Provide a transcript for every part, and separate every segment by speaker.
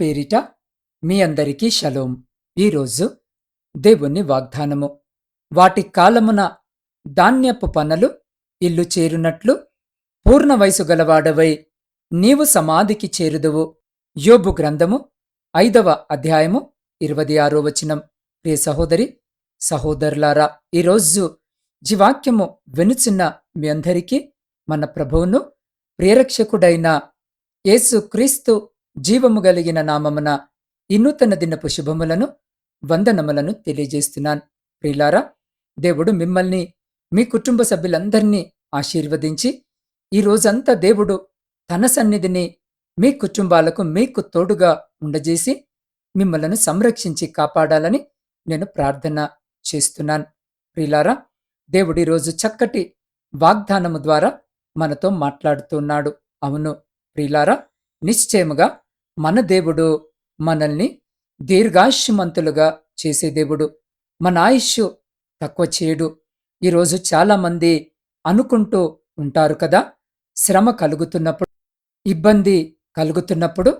Speaker 1: పేరిట మీ అందరికీ షలోం. ఈరోజు దేవుని వాగ్దానము. వాటి కాలమున ధాన్యపు పనులు ఇల్లు చేరునట్లు పూర్ణ వయసు గలవాడవై నీవు సమాధికి చేరుదువు. యోబు గ్రంథము ఐదవ అధ్యాయము ఇరవై ఆరో వచనం. ప్రియ సహోదరి సహోదరులారా ఈరోజు జీవాక్యము వెనుచున్న మీ అందరికీ మన ప్రభువును ప్రియరక్షకుడైన యేసు క్రీస్తు జీవము కలిగిన నామమున ఈ దినపు శుభములను వందనములను తెలియజేస్తున్నాను. ప్రిలారా దేవుడు మిమ్మల్ని మీ కుటుంబ సభ్యులందరినీ ఆశీర్వదించి ఈ రోజంతా దేవుడు తన సన్నిధిని మీ కుటుంబాలకు మీకు తోడుగా ఉండజేసి మిమ్మలను సంరక్షించి కాపాడాలని నేను ప్రార్థన చేస్తున్నాను. ప్రిలారా దేవుడి రోజు చక్కటి వాగ్దానము ద్వారా మనతో మాట్లాడుతున్నాడు. అవును ప్రిలారా నిశ్చయముగా మన దేవుడు మనల్ని దీర్ఘాయుష్మంతులుగా చేసే దేవుడు. మన ఆయుష్ తక్కువ చేయడు. ఈరోజు చాలామంది అనుకుంటూ ఉంటారు కదా శ్రమ కలుగుతున్నప్పుడు ఇబ్బంది కలుగుతున్నప్పుడు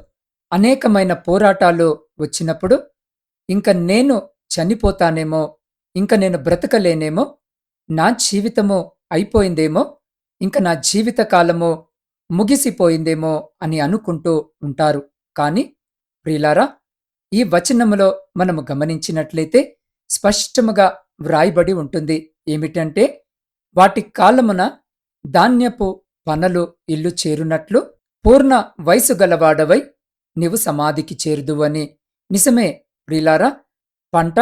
Speaker 1: అనేకమైన పోరాటాలు వచ్చినప్పుడు ఇంక నేను చనిపోతానేమో ఇంక నేను బ్రతకలేనేమో నా జీవితము అయిపోయిందేమో ఇంక నా జీవితకాలము ముగిసిపోయిందేమో అని అనుకుంటూ ఉంటారు. కానీ ప్రియులారా ఈ వచనములో మనము గమనించినట్లయితే స్పష్టముగా వ్రాయబడి ఉంటుంది. ఏమిటంటే వాటి కాలమున ధాన్యపు పనలు ఇల్లు చేరునట్లు పూర్ణ వయసు గలవాడవై నీవు సమాధికి చేరుదువు అని. నిజమే ప్రిలారా పంట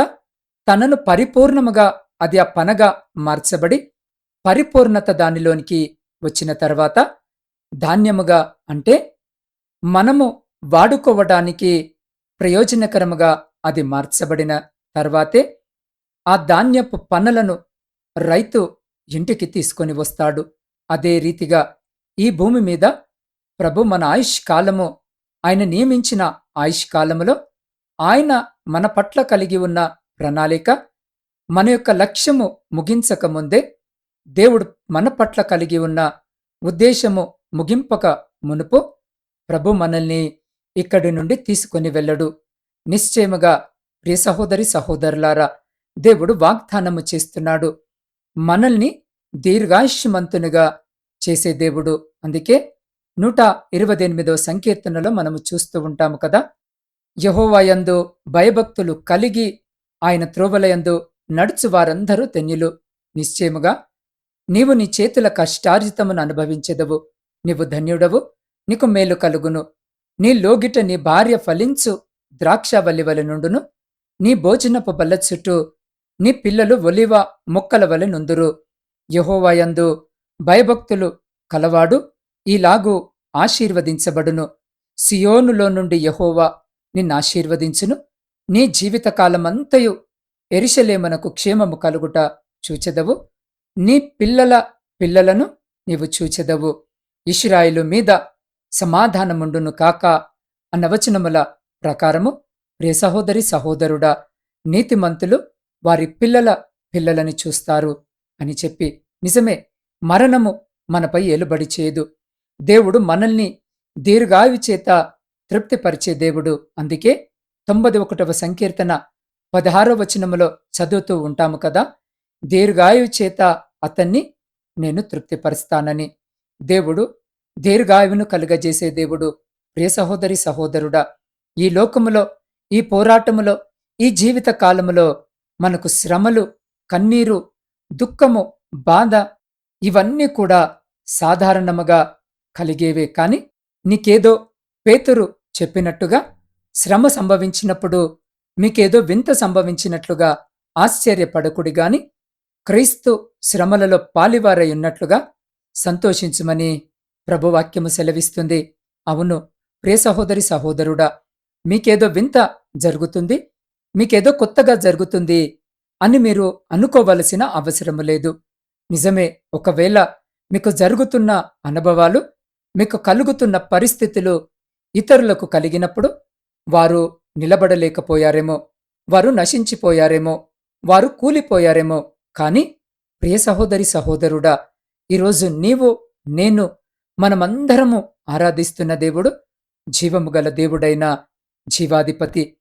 Speaker 1: తనను పరిపూర్ణముగా అది ఆ పనగా మార్చబడి పరిపూర్ణత దానిలోనికి వచ్చిన తర్వాత ధాన్యముగా అంటే మనము వాడుకోవడానికి ప్రయోజనకరముగా అది మార్చబడిన తర్వాతే ఆ ధాన్యపు పనులను రైతు ఇంటికి తీసుకొని వస్తాడు. అదే రీతిగా ఈ భూమి మీద ప్రభు మన ఆయుష్ కాలము ఆయన నియమించిన ఆయుష్ కాలములో ఆయన మన పట్ల కలిగి ఉన్న ప్రణాళిక మన యొక్క లక్ష్యము ముగించక ముందే దేవుడు మన పట్ల కలిగి ఉన్న ఉద్దేశము ముగింపక మునుపు ప్రభు మనల్ని ఇక్కడి నుండి తీసుకొని వెళ్ళడు. నిశ్చయముగా ప్రియ సహోదరి సహోదరులారా దేవుడు వాగ్దానము చేస్తున్నాడు. మనల్ని దీర్ఘాయుష్యమంతునిగా చేసే దేవుడు. అందుకే నూట ఇరవై ఎనిమిదవ సంకీర్తనలో మనము చూస్తూ ఉంటాము కదా. యహోవాయందు భయభక్తులు కలిగి ఆయన త్రోవలయందు నడుచు వారందరూ ధన్యులు నిశ్చయముగా నీవు నీ చేతుల కష్టార్జితమును అనుభవించెదవు. నీవు ధన్యుడవు నీకు మేలు కలుగును. నీ లోగిట నీ భార్య ఫలించు ద్రాక్షవల్లి వలె నుండును. నీ భోజనపు బల్ల చుట్టూ నీ పిల్లలు ఒలివ మొక్కల వలె నుందురు. యహోవాయందు భయభక్తులు కలవాడు ఈలాగు ఆశీర్వదించబడును. సియోనులో నుండి యహోవా నిన్నాశీర్వదించును నీ జీవితకాలమంతయు ఎరిశలేమనకు క్షేమము కలుగుట చూచెదవు. నీ పిల్లల పిల్లలను నీవు చూచెదవు. ఇష్రాయిలు మీద సమాధానముండును కాక అన్న వచనముల ప్రకారము ప్రియ సహోదరి సహోదరుడా నీతిమంతులు వారి పిల్లల పిల్లలని చూస్తారు అని చెప్పి నిజమే మరణము మనపై ఏలుబడి చేయదు దేవుడు మనల్ని దీర్ఘాయు చేత తృప్తిపరిచే దేవుడు. అందుకే తొంభై ఒకటవ సంకీర్తన పదహారో వచనములో చదువుతూ ఉంటాము కదా దీర్ఘాయు చేత అతన్ని నేను తృప్తిపరుస్తానని. దేవుడు దీర్ఘాయువును కలుగజేసే దేవుడు ప్రియ సహోదరి సహోదరుడా. ఈ లోకములో ఈ పోరాటములో ఈ జీవిత కాలములో మనకు శ్రమలు కన్నీరు దుఃఖము బాధ ఇవన్నీ కూడా సాధారణముగా కలిగేవే కాని నీకేదో పేతురు చెప్పినట్టుగా శ్రమ సంభవించినప్పుడు మీకేదో వింత సంభవించినట్లుగా ఆశ్చర్యపడకుడి గాని క్రీస్తు శ్రమలలో పాలివారై ఉన్నట్లుగా సంతోషించుమని ప్రభువాక్యము సెలవిస్తుంది. అవును ప్రియ సహోదరి సహోదరుడా మీకేదో వింత జరుగుతుంది మీకేదో కొత్తగా జరుగుతుంది అని మీరు అనుకోవలసిన అవసరము లేదు. నిజమే ఒకవేళ మీకు జరుగుతున్న అనుభవాలు మీకు కలుగుతున్న పరిస్థితులు ఇతరులకు కలిగినప్పుడు వారు నిలబడలేకపోయారేమో వారు నశించిపోయారేమో వారు కూలిపోయారేమో. కాని ప్రియ సహోదరి సహోదరుడా ఈరోజు నీవు నేను మనమందరము ఆరాధిస్తున్న దేవుడు జీవము గల దేవుడైన జీవాధిపతి.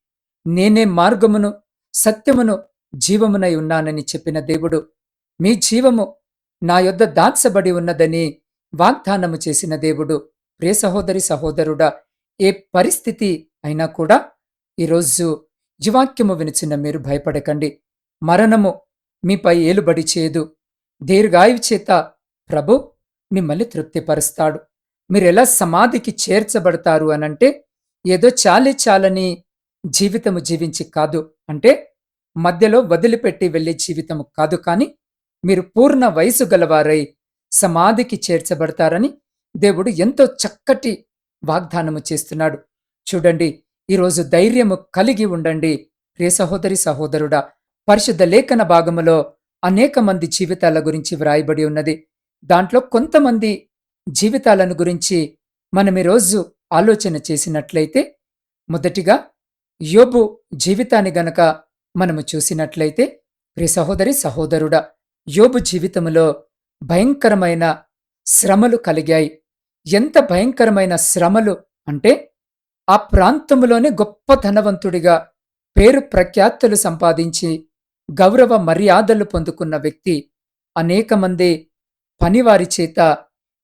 Speaker 1: నేనే మార్గమును సత్యమును జీవమునై ఉన్నానని చెప్పిన దేవుడు. మీ జీవము నా యొద్ద దాచబడి ఉన్నదని వాగ్దానము చేసిన దేవుడు. ప్రియ సహోదరి సహోదరుడా ఏ పరిస్థితి అయినా కూడా ఈరోజు జీవాక్యము వినిచిన మీరు భయపడకండి. మరణము మీపై ఏలుబడి చేయదు దీర్ఘాయువు చేత ప్రభు మిమ్మల్ని తృప్తిపరుస్తాడు. మీరెలా సమాధికి చేర్చబడతారు అనంటే ఏదో చాలే చాలని జీవితము జీవించి కాదు. అంటే మధ్యలో వదిలిపెట్టి వెళ్ళే జీవితము కాదు కానీ మీరు పూర్ణ వయసు గలవారై సమాధికి చేర్చబడతారని దేవుడు ఎంతో చక్కటి వాగ్దానము చేస్తున్నాడు. చూడండి ఈరోజు ధైర్యము కలిగి ఉండండి. ప్రియ సహోదరి సహోదరుడా పరిశుద్ధ లేఖన భాగములో అనేక మంది జీవితాల గురించి వ్రాయబడి ఉన్నది. దాంట్లో కొంతమంది జీవితాలను గురించి మనం ఈరోజు ఆలోచన చేసినట్లయితే మొదటిగా యోబు జీవితాన్ని గనక మనము చూసినట్లయితే ప్రియ సహోదరి సహోదరుడా యోబు జీవితంలో భయంకరమైన శ్రమలు కలిగాయి. ఎంత భయంకరమైన శ్రమలు అంటే ఆ ప్రాంతంలోనే గొప్ప ధనవంతుడిగా పేరు ప్రఖ్యాతులు సంపాదించి గౌరవ మర్యాదలు పొందుకున్న వ్యక్తి అనేక మంది పనివారి చేత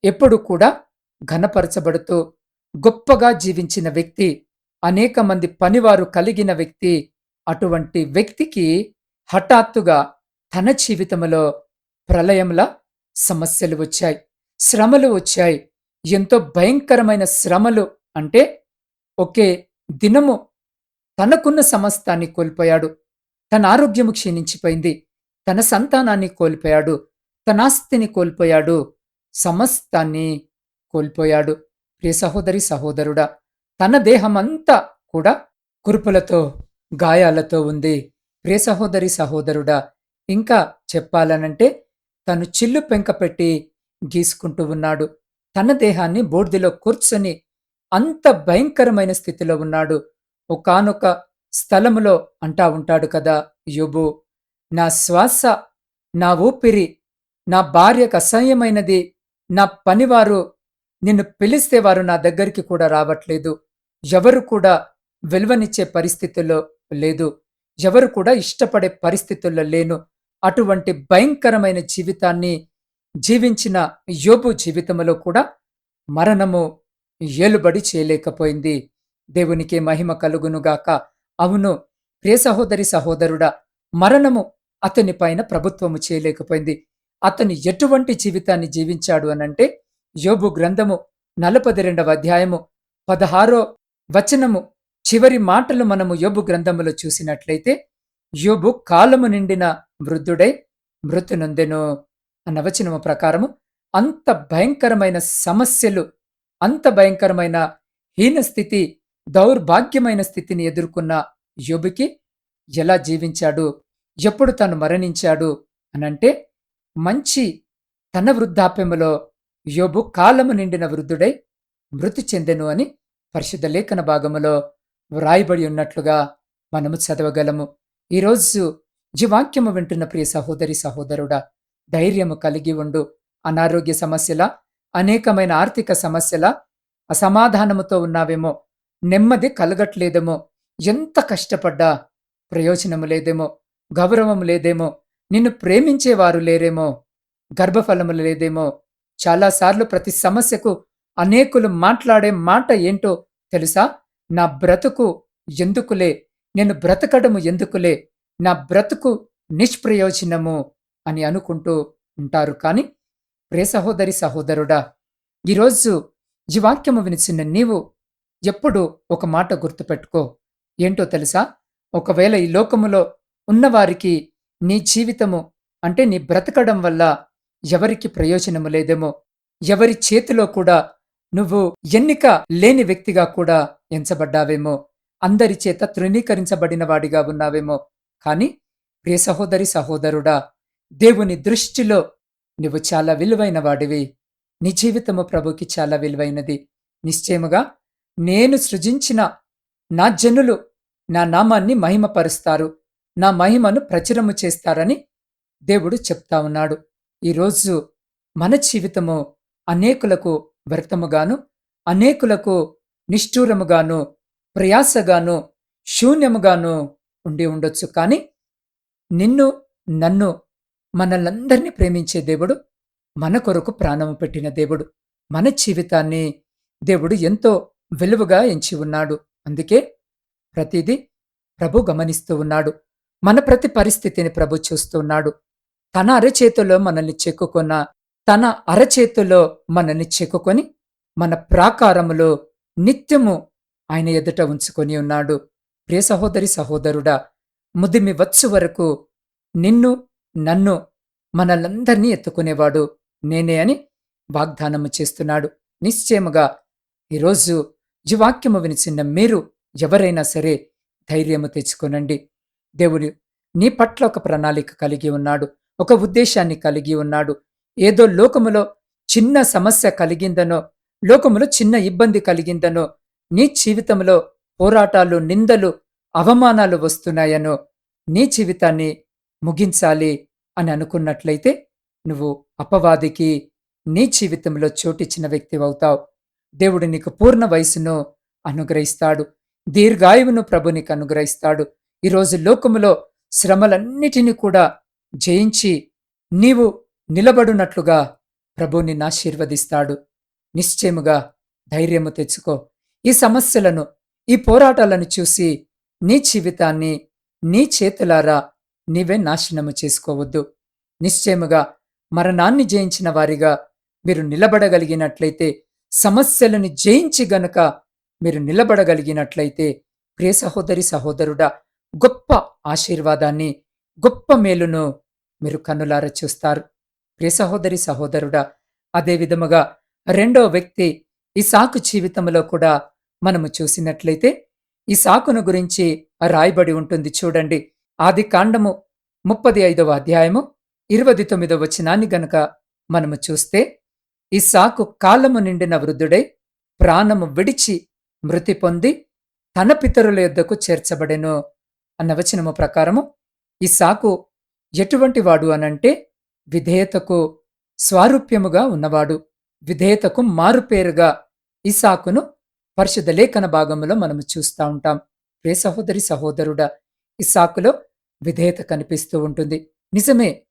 Speaker 1: ఎప్పుడు కూడా ఘనపరచబడుతూ గొప్పగా జీవించిన వ్యక్తి అనేక మంది పనివారు కలిగిన వ్యక్తి అటువంటి వ్యక్తికి హఠాత్తుగా తన జీవితంలో ప్రళయంలా సమస్యలు వచ్చాయి శ్రమలు వచ్చాయి. ఎంతో భయంకరమైన శ్రమలు అంటే ఒకే దినము తనకున్న సమస్తాన్ని కోల్పోయాడు. తన ఆరోగ్యము క్షీణించిపోయింది. తన సంతానాన్ని కోల్పోయాడు. తనాస్తిని కోల్పోయాడు. సమస్తాన్ని కోల్పోయాడు. ప్రియ సహోదరి సహోదరుడా తన దేహమంతా కూడా కురుపులతో గాయాలతో ఉంది. ప్రియ సహోదరి సహోదరుడా ఇంకా చెప్పాలనంటే తను చిల్లు పెంక పెట్టి గీసుకుంటూ ఉన్నాడు. తన దేహాన్ని బూర్దిలో కూర్చొని అంత భయంకరమైన స్థితిలో ఉన్నాడు. ఒకానొక స్థలములో అంటా ఉంటాడు కదా యోబు. నా శ్వాస నా ఊపిరి నా భార్యకు అసహ్యమైనది. నా పనివారు నిన్ను పిలిస్తే వారు నా దగ్గరికి కూడా రావట్లేదు. ఎవరు కూడా విలువనిచ్చే పరిస్థితుల్లో లేదు. ఎవరు కూడా ఇష్టపడే పరిస్థితుల్లో లేను. అటువంటి భయంకరమైన జీవితాన్ని జీవించిన యోబు జీవితంలో కూడా మరణము ఏలుబడి చేయలేకపోయింది. దేవునికి మహిమ కలుగునుగాక అవును ప్రియ సహోదరి సహోదరుడా మరణము అతని పైన ప్రభుత్వము చేయలేకపోయింది. అతను ఎటువంటి జీవితాన్ని జీవించాడు అనంటే యోబు గ్రంథము నలపది రెండవ అధ్యాయము పదహారో వచనము. చివరి మాటలు మనము యోబు గ్రంథములో చూసినట్లయితే యోబు కాలము నిండిన వృద్ధుడై మృతునొందెను అన్న వచనము ప్రకారము అంత భయంకరమైన సమస్యలు అంత భయంకరమైన హీన స్థితి దౌర్భాగ్యమైన స్థితిని ఎదుర్కొన్న యోబుకి ఎలా జీవించాడు ఎప్పుడు తను మరణించాడు అనంటే మంచి తన వృద్ధాప్యములో యోబు కాలము నిండిన వృద్ధుడై మృతి చెందెను అని పరిశుద్ధ లేఖన భాగములో వ్రాయబడి ఉన్నట్లుగా మనము చదవగలము. ఈరోజు జీవాక్యము వింటున్న ప్రియ సహోదరి సహోదరుడా ధైర్యము కలిగి ఉండు. అనారోగ్య సమస్యల అనేకమైన ఆర్థిక సమస్యల అసమాధానముతో ఉన్నావేమో నెమ్మది కలగట్లేదేమో ఎంత కష్టపడ్డా ప్రయోజనము లేదేమో గౌరవం లేదేమో నిన్ను ప్రేమించేవారు లేరేమో గర్భఫలము లేదేమో. చాలాసార్లు ప్రతి సమస్యకు అనేకులు మాట్లాడే మాట ఏంటో తెలుసా? నా బ్రతుకు ఎందుకులే? నేను బ్రతకడము ఎందుకులే? నా బ్రతుకు నిష్ప్రయోజనము అని అనుకుంటూ ఉంటారు. కాని ప్రే సహోదరి సహోదరుడా ఈరోజు ఈ వాక్యము వినిచిన నీవు ఎప్పుడు ఒక మాట గుర్తుపెట్టుకో. ఏంటో తెలుసా? ఒకవేళ ఈ లోకములో ఉన్నవారికి నీ జీవితము అంటే నీ బ్రతకడం వల్ల ఎవరికి ప్రయోజనము లేదేమో ఎవరి చేతిలో కూడా నువ్వు ఎన్నిక లేని వ్యక్తిగా కూడా ఎంచబడ్డావేమో అందరి చేత తృణీకరించబడిన వాడిగా ఉన్నావేమో. కాని ప్రియ సహోదరి సహోదరుడా దేవుని దృష్టిలో నువ్వు చాలా విలువైన వాడివి. నీ జీవితము ప్రభుకి చాలా విలువైనది. నిశ్చయముగా నేను సృజించిన నా జనులు నా నామాన్ని మహిమపరుస్తారు. నా మహిమను ప్రచురము చేస్తారని దేవుడు చెప్తా ఉన్నాడు. ఈరోజు మన జీవితము అనేకులకు వ్యర్థముగాను అనేకులకు నిష్ఠూరముగాను ప్రయాసగాను శూన్యముగాను ఉండి ఉండొచ్చు. కానీ నిన్ను నన్ను మనల్నందరినీ ప్రేమించే దేవుడు మన కొరకు ప్రాణము పెట్టిన దేవుడు మన జీవితాన్ని దేవుడు ఎంతో విలువగా ఎంచి ఉన్నాడు. అందుకే ప్రతిదీ ప్రభు గమనిస్తూ ఉన్నాడు. మన ప్రతి పరిస్థితిని ప్రభు చూస్తున్నాడు. తన అరచేతిలో మనల్ని చెక్కుకొన్న తన అరచేతిలో మనల్ని చెక్కుకొని మన ప్రాకారములో నిత్యము ఆయన ఎదుట ఉంచుకొని ఉన్నాడు. ప్రియ సహోదరి సహోదరుడా ముదిమి వచ్చు వరకు నిన్ను నన్ను మనలందరినీ ఎత్తుకునేవాడు నేనే అని వాగ్దానము చేస్తున్నాడు. నిశ్చయముగా ఈరోజు ఈ వాక్యము వినిచిన్న మీరు ఎవరైనా సరే ధైర్యము తెచ్చుకొనండి. దేవుడు నీ పట్ల ఒక ప్రణాళిక కలిగి ఉన్నాడు ఒక ఉద్దేశాన్ని కలిగి ఉన్నాడు. ఏదో లోకములో చిన్న సమస్య కలిగిందనో లోకములో చిన్న ఇబ్బంది కలిగిందనో నీ జీవితంలో పోరాటాలు నిందలు అవమానాలు వస్తున్నాయనో నీ జీవితాన్ని ముగించాలి అని అనుకున్నట్లయితే నువ్వు అపవాదికి నీ జీవితంలో చోటిచ్చిన వ్యక్తి అవుతావు. దేవుడు నీకు పూర్ణ వయసును అనుగ్రహిస్తాడు. దీర్ఘాయువును ప్రభు నీకు అనుగ్రహిస్తాడు. ఈరోజు లోకములో శ్రమలన్నిటినీ కూడా జయించి నీవు నిలబడునట్లుగా ప్రభు నిన్ను ఆశీర్వదిస్తాడు. నిశ్చయముగా ధైర్యము తెచ్చుకో. ఈ సమస్యలను ఈ పోరాటాలను చూసి నీ జీవితాన్ని నీ చేతులారా నీవే నాశనము చేసుకోవద్దు. నిశ్చయముగా మరణాన్ని జయించిన వారిగా మీరు నిలబడగలిగినట్లయితే సమస్యలను జయించి గనుక మీరు నిలబడగలిగినట్లయితే ప్రియ సహోదరి సహోదరుడా గొప్ప ఆశీర్వాదాన్ని గొప్ప మేలును మీరు కన్నులార చూస్తారు. ప్రియ సహోదరి సహోదరుడా అదే విధముగా రెండో వ్యక్తి ఈ సాకు జీవితంలో కూడా మనము చూసినట్లయితే ఈ గురించి రాయబడి ఉంటుంది చూడండి. ఆది కాండము ముప్పది ఐదవ అధ్యాయము ఇరవై తొమ్మిదవ వచనాన్ని గనక మనము చూస్తే ఈ సాకు కాలము నిండిన వృద్ధుడై ప్రాణము విడిచి మృతి పొంది తన పితరుల యొద్దకు చేర్చబడెను. అన్న వచనము ప్రకారము ఈ సాకు ఎటువంటి వాడు అనంటే విధేయతకు స్వారూప్యముగా ఉన్నవాడు. విధేయతకు మారుపేరుగా ఇసాకును పరిశుద్ధ లేఖన భాగంలో మనము చూస్తూ ఉంటాం. రే సహోదరి సహోదరుడా ఇసాకులో విధేయత కనిపిస్తూ ఉంటుంది. నిజమే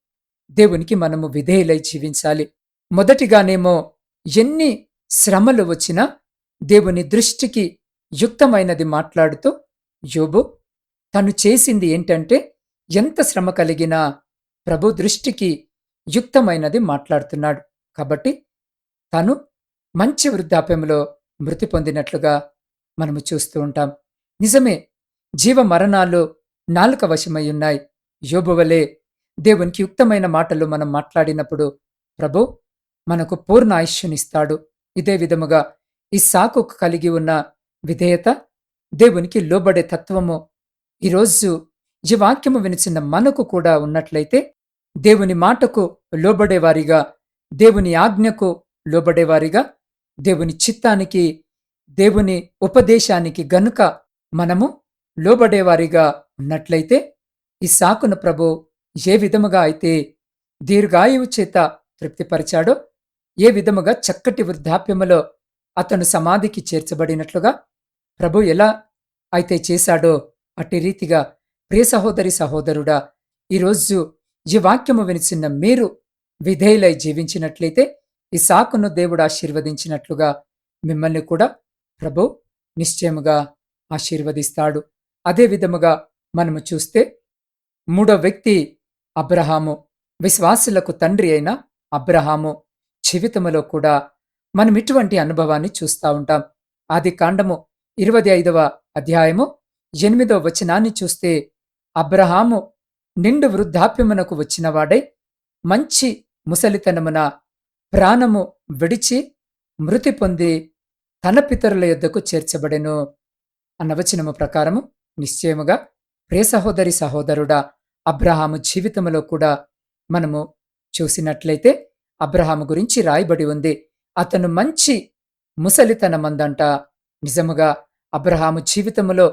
Speaker 1: దేవునికి మనము విధేయులై జీవించాలి. మొదటిగానేమో ఎన్ని శ్రమలు వచ్చినా దేవుని దృష్టికి యుక్తమైనది మాట్లాడుతూ యోబు తను చేసింది ఏంటంటే ఎంత శ్రమ కలిగినా ప్రభు దృష్టికి యుక్తమైనది మాట్లాడుతున్నాడు. కాబట్టి తను మంచి వృద్ధాప్యంలో మృతి పొందినట్లుగా మనము చూస్తూ ఉంటాం. నిజమే జీవ మరణాలు నాలుక వశమై ఉన్నాయి. యోబువలే దేవునికి యుక్తమైన మాటలు మనం మాట్లాడినప్పుడు ప్రభు మనకు పూర్ణ ఆయుష్యునిస్తాడు ఇదే విధముగా ఈ సాకు కలిగి ఉన్న విధేయత దేవునికి లోబడే తత్వము ఈరోజు ఈ వాక్యము వినిచిన మనకు కూడా ఉన్నట్లయితే దేవుని మాటకు లోబడేవారిగా దేవుని ఆజ్ఞకు లోబడేవారిగా దేవుని చిత్తానికి దేవుని ఉపదేశానికి గనుక మనము లోబడేవారిగా ఉన్నట్లయితే ఈ సాకును ప్రభు ఏ విధముగా అయితే దీర్ఘాయువు చేత తృప్తిపరిచాడో ఏ విధముగా చక్కటి వృద్ధాప్యములో అతను సమాధికి చేర్చబడినట్లుగా ప్రభు ఎలా అయితే చేశాడో అట్టి రీతిగా ప్రియ సహోదరి సహోదరుడా ఈరోజు ఈ వాక్యము వినిచిన్న మీరు విధేయులై జీవించినట్లయితే ఈ సాకును దేవుడు ఆశీర్వదించినట్లుగా మిమ్మల్ని కూడా ప్రభు నిశ్చయముగా ఆశీర్వదిస్తాడు. అదే విధముగా మనము చూస్తే మూడో వ్యక్తి అబ్రహాము విశ్వాసులకు తండ్రి అయిన అబ్రహాము జీవితములో కూడా మనం ఇటువంటి అనుభవాన్ని చూస్తూ ఉంటాం. ఆది కాండము ఇరవై ఐదవ అధ్యాయము ఎనిమిదవ వచనాన్ని చూస్తే అబ్రహాము నిండు వృద్ధాప్యమునకు వచ్చినవాడై మంచి ముసలితనమున ప్రాణము విడిచి మృతి పొంది తన పితరుల యొద్దకు చేర్చబడెను అన్న వచనము ప్రకారము నిశ్చయముగా ప్రే సహోదరి సహోదరుడా అబ్రహాము జీవితంలో కూడా మనము చూసినట్లయితే అబ్రహాము గురించి రాయబడి ఉంది. అతను మంచి ముసలితనమందంట. నిజముగా అబ్రహాము జీవితంలో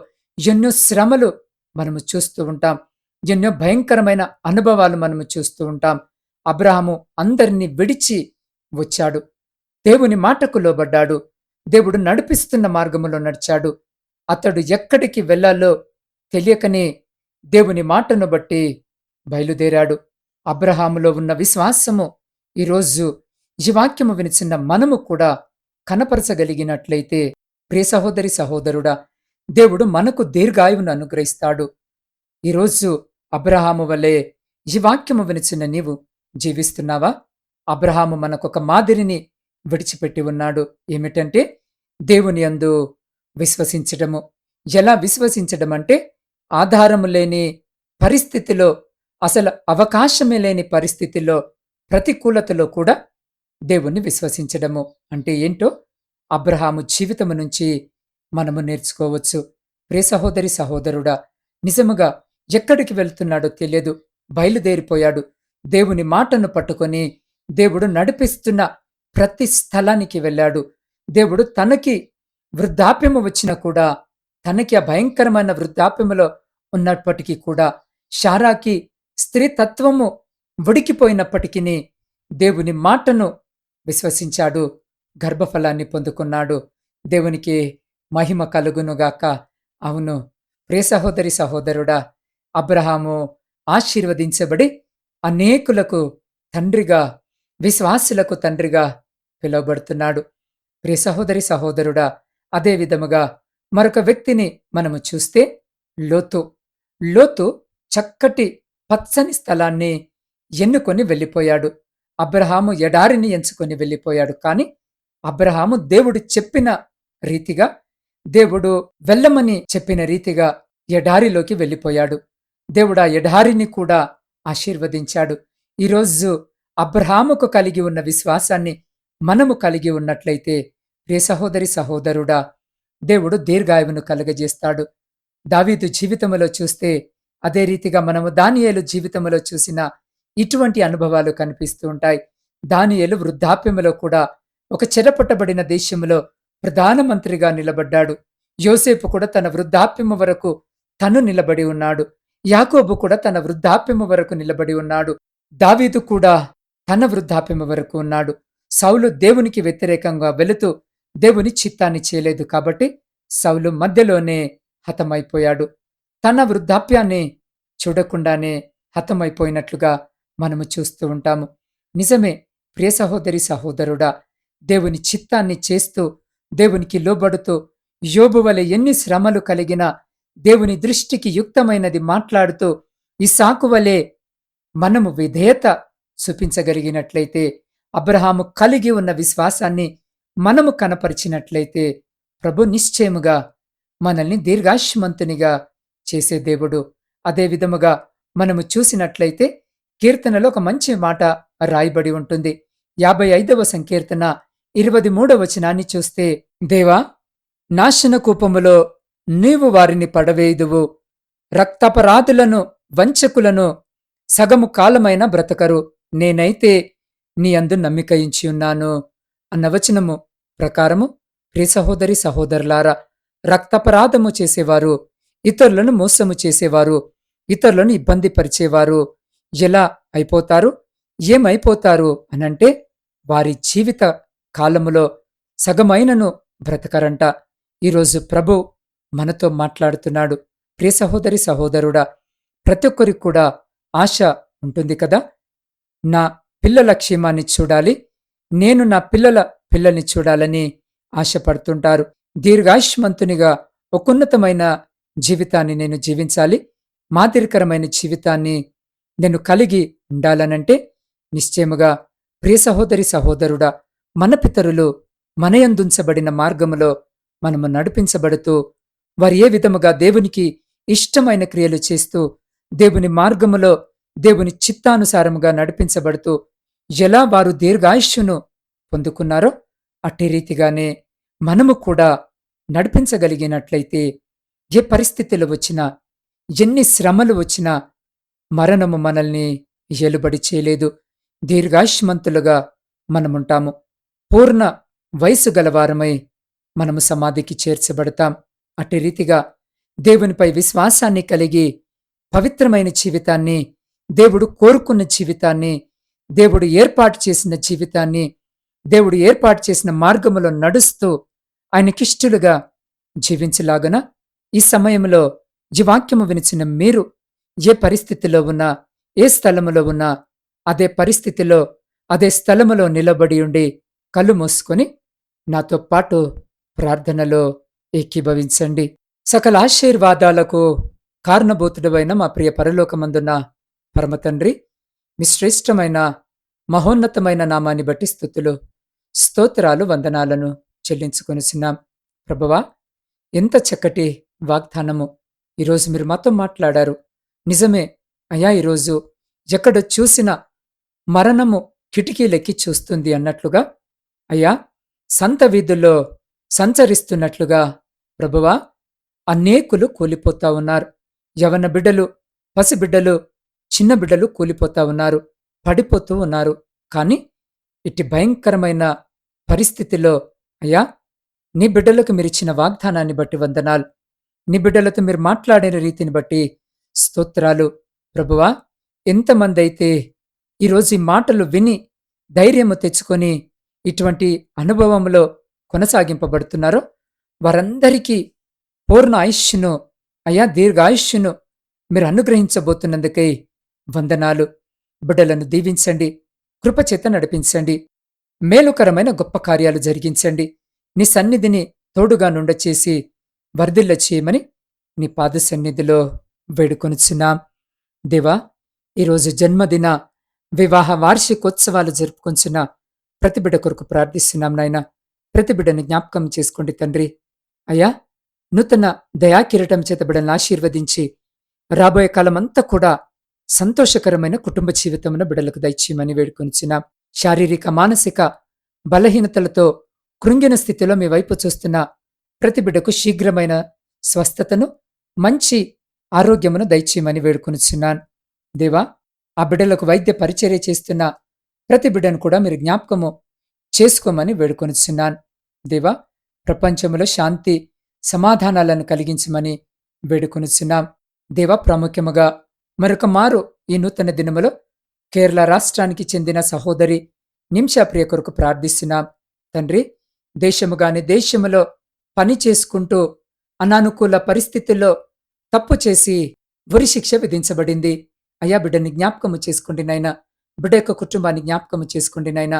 Speaker 1: ఎన్నో శ్రమలు మనము చూస్తూ ఉంటాం. ఎన్నో భయంకరమైన అనుభవాలు మనము చూస్తూ ఉంటాం. అబ్రహాము అందరినీ విడిచి వచ్చాడు. దేవుని మాటకు లోబడ్డాడు. దేవుడు నడిపిస్తున్న మార్గములో నడిచాడు. అతడు ఎక్కడికి వెళ్ళాలో తెలియకనే దేవుని మాటను బట్టి బయలుదేరాడు. అబ్రహాములో ఉన్న విశ్వాసము ఈరోజు ఈ వాక్యము వినిచిన మనము కూడా కనపరచగలిగినట్లయితే ప్రియ సహోదరి సహోదరుడా దేవుడు మనకు దీర్ఘాయువును అనుగ్రహిస్తాడు. ఈరోజు అబ్రహాము వలె ఈ వాక్యము వినిచిన నీవు జీవిస్తున్నావా? అబ్రహాము మనకొక మాదిరిని విడిచిపెట్టి ఉన్నాడు. ఏమిటంటే దేవుని అందు విశ్వసించడము. ఎలా విశ్వసించడం అంటే ఆధారము లేని పరిస్థితిలో అసలు అవకాశమే లేని పరిస్థితిలో ప్రతికూలతలో కూడా దేవుణ్ణి విశ్వసించడము. అంటే ఏంటో? అబ్రహాము జీవితము నుంచి మనము నేర్చుకోవచ్చు. ప్రే సహోదరి సహోదరుడా నిజముగా ఎక్కడికి వెళ్తున్నాడో తెలియదు. బయలుదేరిపోయాడు. దేవుని మాటను పట్టుకొని దేవుడు నడిపిస్తున్న ప్రతి స్థలానికి వెళ్ళాడు. దేవుడు తనకి వృద్ధాప్యము వచ్చినా కూడా తనకి ఆ భయంకరమైన వృద్ధాప్యములో ఉన్నప్పటికీ కూడా షారాకి స్త్రీ తత్వము ఉడికిపోయినప్పటికీ దేవుని మాటను విశ్వసించాడు. గర్భఫలాన్ని పొందుకున్నాడు. దేవునికి మహిమ కలుగునుగాక. అవును ప్రియ సహోదరి సహోదరుడా అబ్రహాము ఆశీర్వదించబడి అనేకులకు తండ్రిగా విశ్వాసులకు తండ్రిగా పిలువబడుతున్నాడు. ప్రియ సహోదరి సహోదరుడా అదే విధముగా మరొక వ్యక్తిని మనము చూస్తే లోతు. లోతు చక్కటి పచ్చని స్థలాన్ని ఎన్నుకొని వెళ్ళిపోయాడు. అబ్రహాము ఎడారిని ఎంచుకొని వెళ్ళిపోయాడు. కానీ అబ్రహాము దేవుడు చెప్పిన రీతిగా దేవుడు వెళ్ళమని చెప్పిన రీతిగా ఎడారిలోకి వెళ్ళిపోయాడు. దేవుడు ఆ ఎడారిని కూడా ఆశీర్వదించాడు. ఈరోజు అబ్రహాముకు కలిగి ఉన్న విశ్వాసాన్ని మనము కలిగి ఉన్నట్లయితే ప్రియ సహోదరి సహోదరుడా దేవుడు దీర్ఘాయువును కలుగజేస్తాడు. దావీదు జీవితములో చూస్తే అదే రీతిగా మనము దానియేలు జీవితములో చూసిన ఇటువంటి అనుభవాలు కనిపిస్తూ ఉంటాయి. దానియేలు వృద్ధాప్యములో కూడా ఒక చెరపట్టబడిన దేశంలో ప్రధానమంత్రిగా నిలబడ్డాడు. యోసేపు కూడా తన వృద్ధాప్యము వరకు తను నిలబడి ఉన్నాడు. యాకోబు కూడా తన వృద్ధాప్యము వరకు నిలబడి ఉన్నాడు. దావీదు కూడా తన వృద్ధాప్యము వరకు ఉన్నాడు. సౌలు దేవునికి వ్యతిరేకంగా వెళుతూ దేవుని చిత్తాన్ని చేయలేదు కాబట్టి సౌలు మధ్యలోనే హతమైపోయాడు. తన వృద్ధాప్యాన్ని చూడకుండానే హతమైపోయినట్లుగా మనము చూస్తూ ఉంటాము. నిజమే ప్రియ సహోదరి సహోదరుడా దేవుని చిత్తాన్ని చేస్తూ దేవునికి లోబడుతూ యోబు వలె ఎన్ని శ్రమలు కలిగినా దేవుని దృష్టికి యుక్తమైనది మాట్లాడుతూ ఇసాకు వలె మనము విధేయత చూపించగలిగినట్లయితే అబ్రహాము కలిగి ఉన్న విశ్వాసాన్ని మనము కనపరిచినట్లయితే ప్రభు నిశ్చయముగా మనల్ని దీర్ఘాయుష్మంతునిగా చేసే దేవుడు. అదే విధముగా మనము చూసినట్లయితే కీర్తనలో ఒక మంచి మాట రాయబడి ఉంటుంది. యాభై ఐదవ సంకీర్తన ఇరవై మూడవ వచనాన్ని చూస్తే దేవా నాశన కూపములో నీవు వారిని పడవేయుదువు. రక్తపరాధులను వంచకులను సగము కాలమైన బ్రతకరు. నేనైతే నీ అందు నమ్మికయించి ఉన్నాను అన్న వచనము ప్రకారము ప్రి సహోదరి సహోదరులారా రక్తపరాధము చేసేవారు ఇతరులను మోసము చేసేవారు ఇతరులను ఇబ్బంది పరిచేవారు ఎలా అయిపోతారు ఏమైపోతారు అనంటే వారి జీవిత కాలములో సగమైనను బ్రతకరంట. ఈరోజు ప్రభు మనతో మాట్లాడుతున్నాడు. ప్రియ సహోదరి సహోదరుడా ప్రతి ఒక్కరికి కూడా ఆశ ఉంటుంది కదా? నా పిల్లల క్షేమాన్ని చూడాలి. నేను నా పిల్లల పిల్లల్ని చూడాలని ఆశపడుతుంటారు. దీర్ఘాయుష్మంతునిగా ఒక జీవితాన్ని నేను జీవించాలి. మాదిరికరమైన జీవితాన్ని నేను కలిగి ఉండాలనంటే నిశ్చయముగా ప్రియ సహోదరి సహోదరుడా మన పితరులు మనయందుంచబడిన మార్గములో మనము నడిపించబడుతూ వారు ఏ విధముగా దేవునికి ఇష్టమైన క్రియలు చేస్తూ దేవుని మార్గములో దేవుని చిత్తానుసారముగా నడిపించబడుతూ ఎలా వారు దీర్ఘాయుష్యును పొందుకున్నారో అట్టి రీతిగానే మనము కూడా నడిపించగలిగినట్లయితే ఏ పరిస్థితులు వచ్చినా ఎన్ని శ్రమలు వచ్చినా మరణము మనల్ని ఎలుబడి చేయలేదు. దీర్ఘాయుష్మంతులుగా మనముంటాము. పూర్ణ వయసు గలవారమై మనము సమాధికి చేర్చబడతాం. అట్టి రీతిగా దేవునిపై విశ్వాసాన్ని కలిగి పవిత్రమైన జీవితాన్ని దేవుడు కోరుకున్న జీవితాన్ని దేవుడు ఏర్పాటు చేసిన జీవితాన్ని దేవుడు ఏర్పాటు చేసిన మార్గములో నడుస్తూ ఆయనకిష్టులుగా జీవించలాగన ఈ సమయంలో ఈ వాక్యము వినిచిన మీరు ఏ పరిస్థితిలో ఉన్నా ఏ స్థలములో ఉన్నా అదే పరిస్థితిలో అదే స్థలములో నిలబడి ఉండి కళ్ళు మూసుకొని నాతో పాటు ప్రార్థనలో ఏకీభవించండి. సకల ఆశీర్వాదాలకు కారణభూతుడమైన మా ప్రియ పరలోకమందున్న పరమతండ్రి మీ శ్రేష్టమైన మహోన్నతమైన నామాన్ని బట్టి స్థుతులు స్తోత్రాలు వందనాలను చెల్లించుకొనిసినాం ప్రభువా ఎంత చక్కటి వాగ్దానము. ఈరోజు మీరు మాతో మాట్లాడారు. నిజమే అయ్యా ఈరోజు ఎక్కడ చూసినా మరణము కిటికీలెక్కి చూస్తుంది అన్నట్లుగా అయ్యా సంత వీధుల్లో సంచరిస్తున్నట్లుగా ప్రభువా అనేకులు కూలిపోతా ఉన్నారు. యవన బిడ్డలు పసిబిడ్డలు చిన్న బిడ్డలు కూలిపోతా ఉన్నారు పడిపోతూ ఉన్నారు. కానీ ఇట్టి భయంకరమైన పరిస్థితిలో అయ్యా నీ బిడ్డలకు మీరిచ్చిన వాగ్దానాన్ని బట్టి వందనాలు. నీ బిడ్డలతో మీరు మాట్లాడిన రీతిని బట్టి స్తోత్రాలు. ప్రభువా ఎంతమంది అయితే ఈరోజు ఈ మాటలు విని ధైర్యము తెచ్చుకొని ఇటువంటి అనుభవంలో కొనసాగింపబడుతున్నారో. వారందరికీ పూర్ణ ఆయుష్ను అయా దీర్ఘాయుష్ను మీరు అనుగ్రహించబోతున్నందుకై వందనాలు. బిడ్డలను దీవించండి కృపచేత నడిపించండి మేలుకరమైన గొప్ప కార్యాలు జరిగించండి. నీ సన్నిధిని తోడుగా నుండచేసి వర్ధిల్ల చేయమని నీ పాద సన్నిధిలో వేడుకొనుచున్నాం. దేవా ఈరోజు జన్మదిన వివాహ వార్షికోత్సవాలు జరుపుకొంచున్న ప్రతి బిడ్డ కొరకు ప్రార్థిస్తున్నాం నాయన. ప్రతి బిడ్డను జ్ఞాపకం చేసుకోండి తండ్రి. అయ్యా నూతన దయాకిరటం చేత బిడ్డలను ఆశీర్వదించి రాబోయే కాలమంతా కూడా సంతోషకరమైన కుటుంబ జీవితమును బిడ్డలకు దయచేయమని వేడుకొనిచున్నాం శారీరక మానసిక బలహీనతలతో కృంగిన స్థితిలో మీ వైపు చూస్తున్న ప్రతి బిడ్డకు శీఘ్రమైన స్వస్థతను మంచి ఆరోగ్యమును దయచేయమని వేడుకొనిచున్నాను దేవా ఆ బిడ్డలకు వైద్య పరిచర్య చేస్తున్న ప్రతి బిడ్డను కూడా మీరు జ్ఞాపకము చేసుకోమని వేడుకొనిచున్నాను. దేవా ప్రపంచంలో శాంతి సమాధానాలను కలిగించమని వేడుకొనిచున్నాం. దేవా ప్రాముఖ్యముగా మరొక మారు ఈ నూతన దినములో కేరళ రాష్ట్రానికి చెందిన సహోదరి నిమిషాప్రియ కొరకు ప్రార్థిస్తున్నాం. తండ్రి దేశముగాని దేశములో పని చేసుకుంటూ అనానుకూల పరిస్థితుల్లో తప్పు చేసి ఉరి శిక్ష విధించబడింది. అయా బిడ్డని జ్ఞాపకము చేసుకుంటున్నాయినా బిడ్డ యొక్క కుటుంబాన్ని జ్ఞాపకం చేసుకోండి నాయన.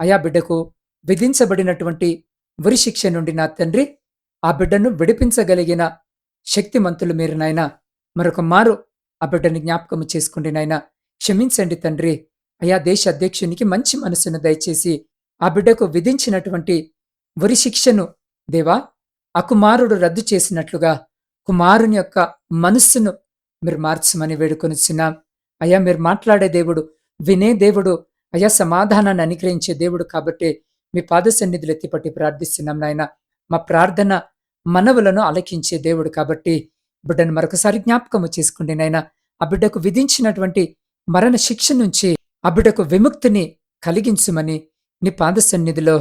Speaker 1: అయా బిడ్డకు విధించబడినటువంటి ఉరి శిక్ష నుండి నా తండ్రి ఆ బిడ్డను విడిపించగలిగిన శక్తిమంతులు మీరు నాయన. మరొక మారు ఆ బిడ్డని జ్ఞాపకం చేసుకోండి నాయన. క్షమించండి తండ్రి. అయా దేశ అధ్యక్షునికి మంచి మనసును దయచేసి ఆ బిడ్డకు విధించినటువంటి ఉరి శిక్షను దేవా ఆ కుమారుడు రద్దు చేసినట్లుగా కుమారుని యొక్క మనస్సును మీరు మార్చమని వేడుకొనిచ్చినాం అయ్యా మీరు మాట్లాడే దేవుడు వినే దేవుడు. అయ్యా సమాధానాన్ని అనుగ్రహించే దేవుడు కాబట్టి మీ పాద సన్నిధులు ఎత్తిపట్టి ప్రార్థిస్తున్నాం నాయన. మా ప్రార్థన మనవులను అలకించే దేవుడు కాబట్టి బిడ్డను మరొకసారి జ్ఞాపకము చేసుకోండి నాయన ఆ బిడ్డకు విధించినటువంటి మరణ శిక్ష నుంచి ఆ బిడ్డకు విముక్తిని కలిగించుమని నీ పాద సన్నిధిలో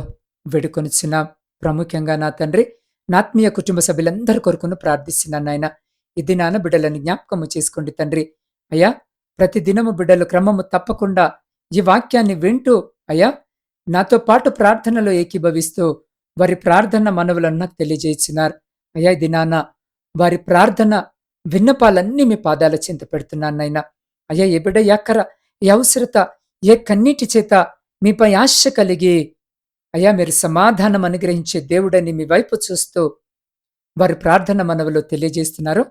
Speaker 1: వేడుకొనిచున్నాం. ప్రాముఖ్యంగా నా తండ్రి నాత్మీయ కుటుంబ సభ్యులందరి కొరకును ప్రార్థిస్తున్నాను నాయన. ఇది నాన్న బిడ్డలను జ్ఞాపకము చేసుకోండి తండ్రి. అయ్యా ప్రతి దినము బిడ్డలు క్రమము తప్పకుండా ఈ వాక్యాన్ని వింటూ అయ్యా నాతో పాటు ప్రార్థనలో ఏకీభవిస్తూ వారి ప్రార్థన మనవులను నాకు తెలియజేస్తున్నారు అయ్యా దినాన వారి ప్రార్థన విన్నపాలన్నీ మీ పాదాల చింత పెడుతున్నానైనా అయ్యా ఏ బిడ్డ ఎక్కర ఏ అవసరత ఏ కన్నీటి చేత మీపై ఆశ కలిగి అయ్యా మీరు సమాధానం అనుగ్రహించే దేవుడని మీ వైపు చూస్తూ వారి ప్రార్థన మనవులో తెలియజేస్తున్నారు.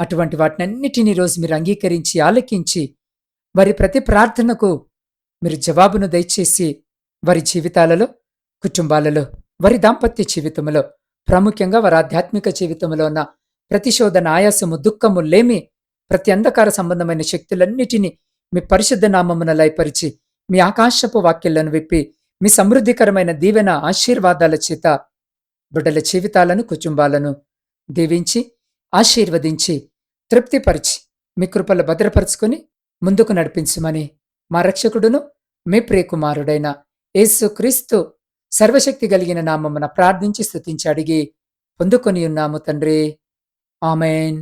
Speaker 1: అటువంటి వాటినన్నిటినీ రోజు మీరు అంగీకరించి ఆలకించి వారి ప్రతి ప్రార్థనకు మీరు జవాబును దయచేసి వారి జీవితాలలో కుటుంబాలలో వారి దాంపత్య జీవితంలో ప్రాముఖ్యంగా వారి ఆధ్యాత్మిక జీవితంలో ఉన్న ప్రతిశోధన ఆయాసము దుఃఖము లేమి ప్రతి అంధకార సంబంధమైన శక్తులన్నిటినీ మీ పరిశుద్ధ నామమున లయపరిచి మీ ఆకాశపు వాక్యాలను విప్పి మీ సమృద్ధికరమైన దీవెన ఆశీర్వాదాల చేత బిడ్డల జీవితాలను కుటుంబాలను దీవించి ఆశీర్వదించి తృప్తిపరిచి మీ కృపలు భద్రపరుచుకొని ముందుకు నడిపించమని మా రక్షకుడును మీ ప్రియకుమారుడైన యేసుక్రీస్తు సర్వశక్తి కలిగిన నామమున ప్రార్థించి స్థుతించి అడిగి పొందుకొని ఉన్నాము తండ్రి. ఆమెన్.